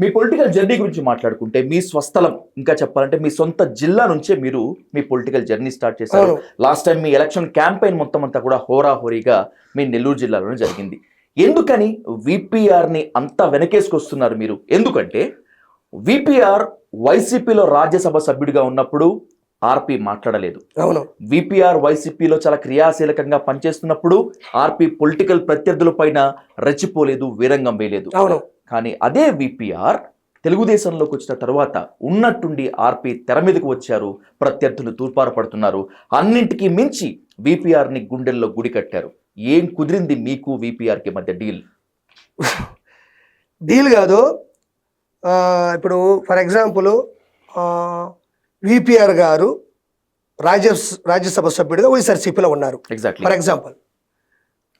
మీ political journey గురించి మాట్లాడుకుంటే మీ స్వస్థలం ఇంకా చెప్పాలంటే మీ సొంత జిల్లా నుంచే మీరు మీ పొలిటికల్ జర్నీ స్టార్ట్ చేశారు. లాస్ట్ టైం మీ ఎలక్షన్ క్యాంపెయిన్ మొత్తం అంతా కూడా హోరాహోరీగా మీ నెల్లూరు జిల్లాలోనే జరిగింది. ఎందుకని విపిఆర్ని అంత వెనకేసుకొస్తున్నారు మీరు? ఎందుకంటే విపిఆర్ వైసీపీలో రాజ్యసభ సభ్యుడిగా ఉన్నప్పుడు ఆర్పి మాట్లాడలేదు. అవును. విపిఆర్ వైసీపీలో చాలా క్రియాశీలకంగా పనిచేస్తున్నప్పుడు ఆర్పి పొలిటికల్ ప్రత్యర్థుల పైన రెచ్చిపోలేదు వీరంగం వేయలేదు. అవును. కానీ అదే విపిఆర్ తెలుగుదేశంలోకి వచ్చిన తర్వాత ఉన్నట్టుండి ఆర్పి తెర మీదకు వచ్చారు ప్రత్యర్థులు తూర్పార పడుతున్నారు అన్నింటికీ మించి విపిఆర్ని గుండెల్లో గుడి కట్టారు. ఏం కుదిరింది మీకు విపిఆర్కి మధ్య డీల్? డీల్ కాదు. ఇప్పుడు ఫర్ ఎగ్జాంపుల్ విపిఆర్ గారు రాజ్య రాజ్యసభ సభ్యుడిగా వైఎస్ఆర్సీపీలో ఉన్నారు. ఫర్ ఎగ్జాంపుల్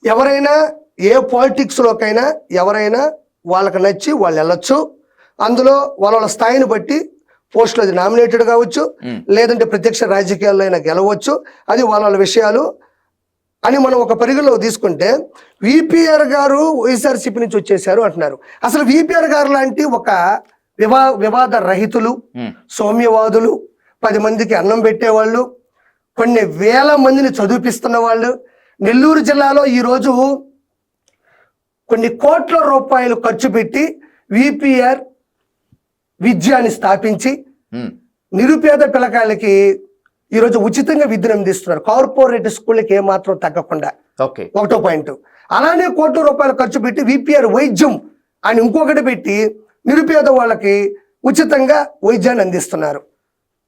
ఎవరైనా ఏ పాలిటిక్స్లోకైనా ఎవరైనా వాళ్ళకి నచ్చి వాళ్ళు వెళ్ళొచ్చు. అందులో వాళ్ళ వాళ్ళ స్థాయిని బట్టి పోస్టులు అది నామినేటెడ్ కావచ్చు. లేదంటే ప్రత్యక్ష రాజకీయాల్లో అయినా గెలవచ్చు. అది వాళ్ళ వాళ్ళ విషయాలు. అని మనం ఒక పరిగణలో తీసుకుంటే విపిఆర్ గారు వైఎస్ఆర్సీపీ నుంచి వచ్చేసారు అంటున్నారు. అసలు విపిఆర్ గారు లాంటి ఒక వివా వివాద రహితులు సౌమ్యవాదులు పది మందికి అన్నం పెట్టేవాళ్ళు కొన్ని వేల మందిని చదివిపిస్తున్న వాళ్ళు. నెల్లూరు జిల్లాలో ఈరోజు కొన్ని కోట్ల రూపాయలు ఖర్చు పెట్టి విపిఆర్ విద్యాన్ని స్థాపించి నిరుపేద పిల్లకాయలకి ఈరోజు ఉచితంగా విద్యను అందిస్తున్నారు. కార్పొరేట్ స్కూళ్ళకి ఏమాత్రం తగ్గకుండా. ఓకే. ఒకటో పాయింట్. అలానే కోట్ల రూపాయలు ఖర్చు పెట్టి విపిఆర్ వైద్యం అని ఇంకొకటి పెట్టి నిరుపేద వాళ్ళకి ఉచితంగా వైద్యాన్ని అందిస్తున్నారు.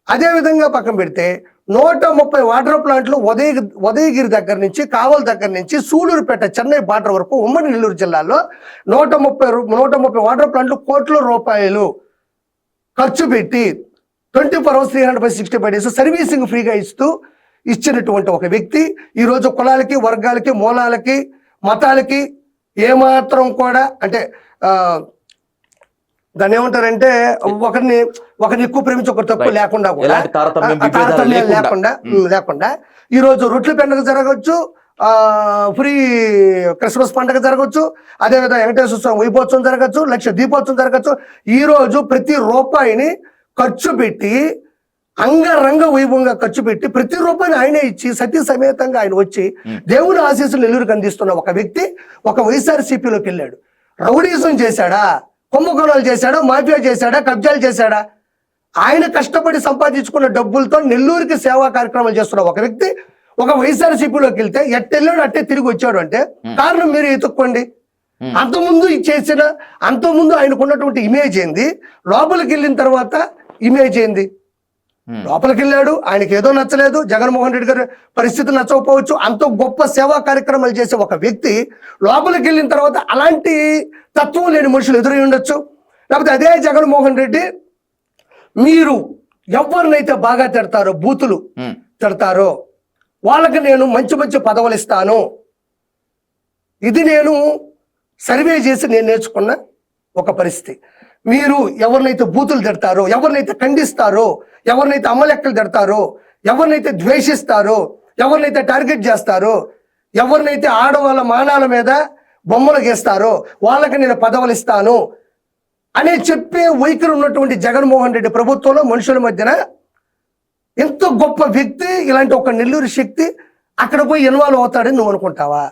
అదేవిధంగా పక్కన పెడితే నూట ముప్పై వాటర్ ప్లాంట్లు ఉదయ ఉదయగిరి దగ్గర నుంచి కావల్ దగ్గర నుంచి సూలూరుపేట చెన్నై బార్డర్ వరకు ఉమ్మడి నెల్లూరు జిల్లాలో నూట ముప్పై నూట ముప్పై వాటర్ ప్లాంట్లు కోట్ల రూపాయలు ఖర్చు పెట్టి twenty four hours three hundred by sixty five days servicing ఫ్రీగా ఇస్తూ ఇచ్చినటువంటి ఒక వ్యక్తి. ఈరోజు కులాలకి వర్గాలకి మూలాలకి మతాలకి ఏమాత్రం కూడా అంటే దాన్ని ఏమంటారంటే ఒకరిని ఒకరిని ఎక్కువ ప్రేమించి ఒకరు తక్కువ. లేకుండా కూడా. తారతమ్యం, లేకుండా. లేకుండా ఉమ్, లేకుండా. ఈ రోజు రొట్టెల పండుగ జరగవచ్చు ఆ ఫ్రీ క్రిస్మస్ పండుగ జరగవచ్చు అదేవిధంగా వెంకటేశ్వర స్వామి వైపోత్సవం జరగచ్చు లక్ష దీపోత్సవం జరగచ్చు ఈ రోజు ప్రతి రూపాయిని ఖర్చు పెట్టి అంగరంగ వైభవంగా ఖర్చు పెట్టి ప్రతి రూపాయిని ఆయనే ఇచ్చి సతీ సమేతంగా ఆయన వచ్చి దేవుని ఆశీస్సులు నెల్లూరుకి అందిస్తున్న ఒక వ్యక్తి ఒక వైఎస్ఆర్సీపీలోకి వెళ్ళాడు. రౌడీజం చేశాడా? కుంభకోణాలు చేశాడా మాఫియా చేశాడా కబ్జాలు చేశాడా? ఆయన కష్టపడి సంపాదించుకున్న డబ్బులతో నెల్లూరుకి సేవా కార్యక్రమాలు చేస్తున్న ఒక వ్యక్తి ఒక వైఎస్ఆర్సీపీలోకి వెళ్తే ఎట్టెళ్ళాడు అట్టే తిరిగి వచ్చాడు అంటే కారణం మీరు ఎత్తుక్కోండి అంతకుముందు చేసిన అంతకుముందు ఆయనకు ఉన్నటువంటి ఇమేజ్ ఏంది? లోపలికి వెళ్ళిన తర్వాత ఇమేజ్ ఏంది? లోపలికి వెళ్ళాడు ఆయనకి ఏదో నచ్చలేదు. జగన్మోహన్ రెడ్డి గారి పరిస్థితి నచ్చకపోవచ్చు. అంత గొప్ప సేవా కార్యక్రమాలు చేసే ఒక వ్యక్తి లోపలికి వెళ్ళిన తర్వాత అలాంటి తత్వం లేని మనుషులు ఎదురై ఉండొచ్చు. లేకపోతే అదే జగన్మోహన్ రెడ్డి మీరు ఎవరినైతే బాగా తిడతారో బూతులు తిడతారో వాళ్ళకి నేను మంచి మంచి పదవులు ఇస్తాను. ఇది నేను సర్వే చేసి నేను నేర్చుకున్న ఒక పరిస్థితి. మీరు ఎవరినైతే బూతులు తిడతారో ఎవరినైతే ఖండిస్తారో ఎవరినైతే అమ్మలెక్కలు తిడతారో ఎవరినైతే ద్వేషిస్తారో ఎవరినైతే టార్గెట్ చేస్తారో ఎవరినైతే ఆడవాళ్ళ మానాల మీద బొమ్మలు గీస్తారో వాళ్ళకి నేను పదవులు ఇస్తాను అని చెప్పే వైఖరి ఉన్నటువంటి జగన్మోహన్ రెడ్డి ప్రభుత్వంలో మనుషుల మధ్యన ఎంతో గొప్ప వ్యక్తి ఇలాంటి ఒక నెల్లూరు శక్తి అక్కడ పోయి ఇన్వాల్వ్ అవుతాడని నువ్వు అనుకుంటావా?